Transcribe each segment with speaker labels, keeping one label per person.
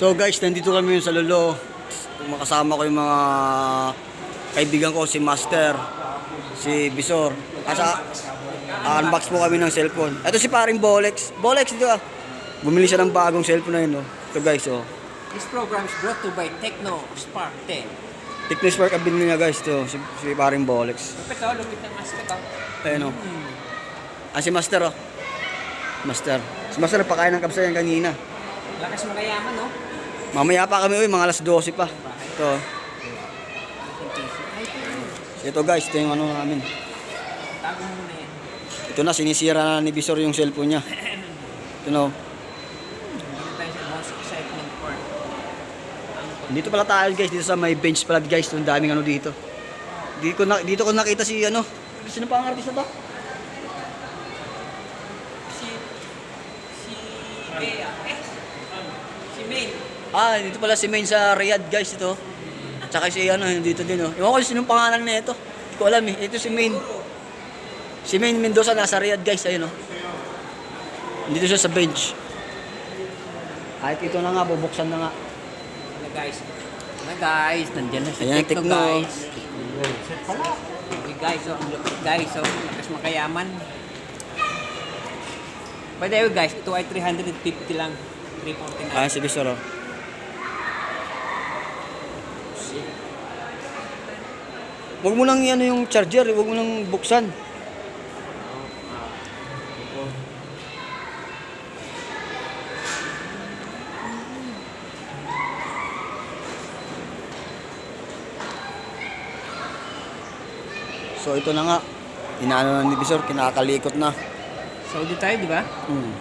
Speaker 1: So guys, nandito kami sa Lolo. Makasama ko yung mga kaibigan ko, si Master, si Bisor. At sa unbox po kami ng cellphone. Ito si paring Bolex. Bolex dito ah. Bumili siya ng bagong cellphone na yun. Oh. Ito guys, oh.
Speaker 2: This program is brought to you by Techno Spark 10.
Speaker 1: Thickness work ang binili niya guys. Ito, si, si paring Bolex.
Speaker 2: Lupit oh, lupit ng aspect oh.
Speaker 1: Ayun oh. Ah, si Master oh. Master. Si Master nagpakain ng kapsa yan kanina.
Speaker 2: Lakas mo kayaman, no?
Speaker 1: Mamaya pa kami, uy, mga alas 12 pa. Ito. Ito guys, ito yung ano namin.
Speaker 2: Tago mo muna yan.
Speaker 1: Ito na, sinisira na ni Bisor yung cellphone niya. Ito na.
Speaker 2: Dito
Speaker 1: pala tayo guys, dito sa may bench pala guys. Ang daming ano dito. Dito ko, na, dito ko nakita si ano. Sino pa ang artista to?
Speaker 2: si... Si... Bea.
Speaker 1: Ah, dito pala si Main sa Riyadh guys ito. Tsaka si ano, dito din oh. Ewan ko sinong pangalan na ito. Hindi ko alam eh. Ito si Main. Si Main Mendoza nasa Riyadh guys, ayun oh. Dito siya sa bench. Kahit ito na nga, bubuksan na nga.
Speaker 2: Ano guys? Ano guys? Nandiyan na si
Speaker 1: Ayan,
Speaker 2: Techno. guys. Okay guys, oh. Guys, oh. Lakas makayaman. By the way guys, ito ay 350 lang. 349.
Speaker 1: Ah, si Bisor Huwag mo nang ano yung charger, huwag mo nang buksan. So ito na nga, inaano na ni Bisor, kinakalikot na.
Speaker 2: Saudi tayo, di ba?
Speaker 1: Hmm.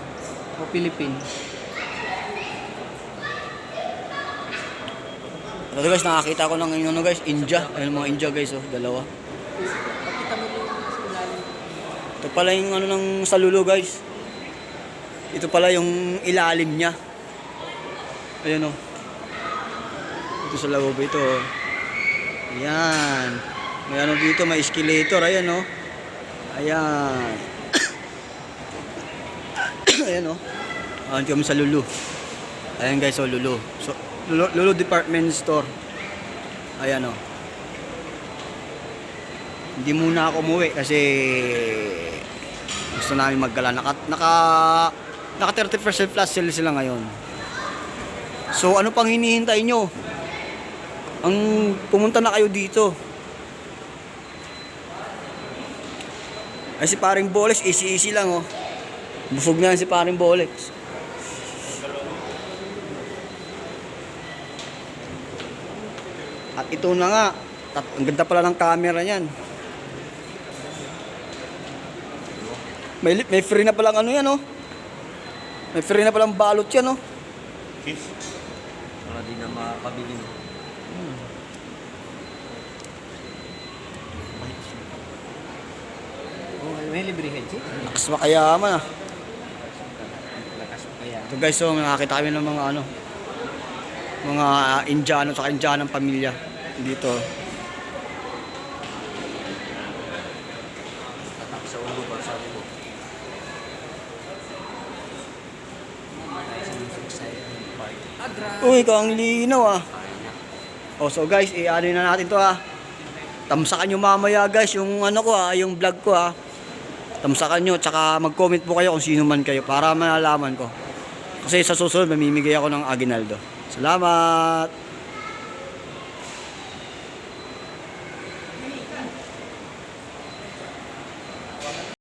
Speaker 2: O Philippines.
Speaker 1: Ito guys, nakakita ko ng ano guys, India. Ayun mga India guys, oh, dalawa. Ito pala yung ano ng salulo guys. Ito pala yung ilalim niya. Ayan oh. Ito sa loob ito. oh. Ayan. May ano dito, may escalator. Ayan oh. Ayan. Ayan oh. Ayan kami sa Lulu. Ayan guys, oh Lulu. So, Lulu, Department Store. Ayan oh. Hindi muna ako umuwi kasi gusto namin maggala. Naka, naka, naka 30% plus sale sila ngayon. So ano pang hinihintay nyo? Ang pumunta na kayo dito. Ay si paring Bolex, easy-easy lang oh. Busog na si paring Bolex. At ito na nga, tat- ang ganda pala ng camera niyan. May, may free na palang ano yan, oh. May free na palang balot yan, oh.
Speaker 3: Para di na makakabili mo.
Speaker 2: Oh, may libre headset.
Speaker 1: Lakas makayaman, ah.
Speaker 2: Lakas mo kaya.
Speaker 1: Ito guys, so nakakita kami ng mga ano, mga uh, Indiano sa Indianang pamilya dito.
Speaker 3: Tatak sa ulo ba sabi ko.
Speaker 1: Uy, ikaw ang linaw, ah. Oh, so guys, i-ano na natin to, ah. Tamsakan nyo mamaya, guys, yung ano ko, ah, yung vlog ko, ah. Tamsakan nyo, tsaka mag-comment po kayo kung sino man kayo para malalaman ko. Kasi sa susunod, mamimigay ako ng Aguinaldo. Salamat!